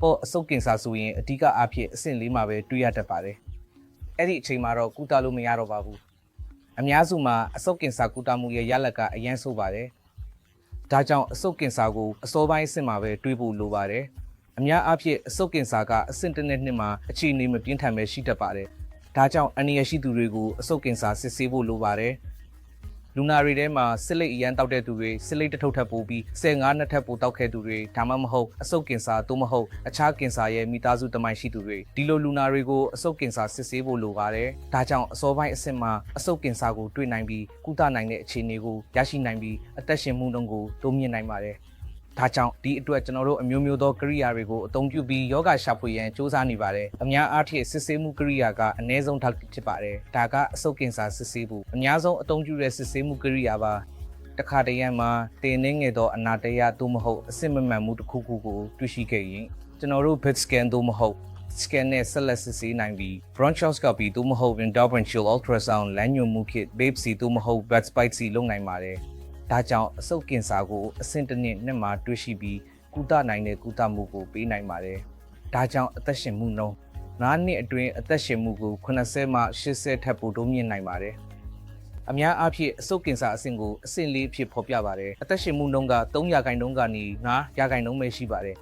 ပေါ့အဆုတ်ကင်ဆာဆိုရင်အဓိကအားဖြင့်အဆင့်လေးမှာပဲတွေ့ရတတ်ပါတယ်အဲ့ဒီအချိန်မှာတော့ကုသလို့မရတော့ပါဘူးအများစုမှာအဆုတ်ကင်ဆာကုသမှုရဲ့ရလဒ်ကအရန်ဆိုးပါတယ်ဒါကြောင့်အဆုတ်ကင်ဆာကိုအစောပိုင်းအဆင့်မှာပဲတွေးဖို့လိုပါတယ်အများအားဖြင့်အဆုတ်ကင်ဆာကအဆင့်တစ်နှစ်နှစ်မှာအခြေအနေမပြင်းထန်ပဲရှိတတ်ပါတယ်ဒါကြောင့်အန္တရာယ်ရှိသူတွေကိုအဆုတ်ကင်ဆာစစ်ဆေးဖို့လိုပါတယ် လူနာတွေထဲမှာစစ်လိတ်အရန်တောက်တဲ့သူတွေစစ်လိတ်တစ်ထုပ်ထပ်ပိုးပြီး15နှစ်ထပ်ပိုတောက်ခဲ့သူတွေဒါမှမဟုတ်အဆုတ်ကင်ဆာသို့မဟုတ်အခြားကင်ဆာရဲ့မိသားစုတမိုင်းရှိသူတွေဒီလိုလူနာတွေကိုအဆုတ်ကင်ဆာစစ်ဆေးဖို့လိုပါတယ်ဒါကြောင့်အစောပိုင်းအဆင့်မှာအဆုတ်ကင်ဆာကိုတွေ့နိုင်ပြီးကုသနိုင်တဲ့အခြေအနေကိုရရှိနိုင်ပြီးအသက်ရှင်မှုနှုန်းကိုတိုးမြင့်နိုင်ပါတယ် ဒါကြောင့်ဒီအတွက်ကျွန်တော်တို့အမျိုးမျိုးသောကိရိယာတွေကိုအသုံးပြုပြီးယောဂရှာဖွေရန်စ조사နေပါတယ်။အများအားဖြင့်စစ်ဆေးမှုကိရိယာကအနည်းဆုံးထောက်ဖြစ်ပါတယ်။ဒါကအဆုတ်ကင်ဆာစစ်ဆေးမှုအများဆုံးအသုံးပြုတဲ့စစ်ဆေးမှုကိရိယာပါ။တစ်ခါတည်းရန်မှာတင်နေငယ်သောအနာတရသို့မဟုတ်အစစ်မမှန်မှုတစ်ခုခုကိုတွေ့ရှိခဲ့ရင်ကျွန်တော်တို့ bit scan သို့မဟုတ် scan နဲ့ဆက်လက်စစ်ဆေးနိုင်ပြီး bronchoscopy သို့မဟုတ် endobronchial ultrasound လမ်းညွှန်မှု kit biopsy သို့မဟုတ် blood biopsy လုပ်နိုင်ပါတယ်။ ဒါကြောင့်အဆုတ်ကင်ဆာကိုအဆင့်တစ်နှစ်နှစ်မှာတွေ့ရှိပြီးကုသနိုင်တဲ့ကုသမှုကိုပေးနိုင်ပါတယ်။ဒါကြောင့်အသက်ရှင်မှုနှုန်း9နှစ်အတွင်းအသက်ရှင်မှုကို80မှ80ထပ်ပိုတိုးမြင့်နိုင်ပါတယ်။အများအားဖြင့်အဆုတ်ကင်ဆာအဆင့်ကိုအဆင့်လေးအဖြစ်ဖော်ပြပါတယ်။အသက်ရှင်မှုနှုန်းက3ရာခိုင်နှုန်းကနေ9ရာခိုင်နှုန်းပဲရှိပါတယ်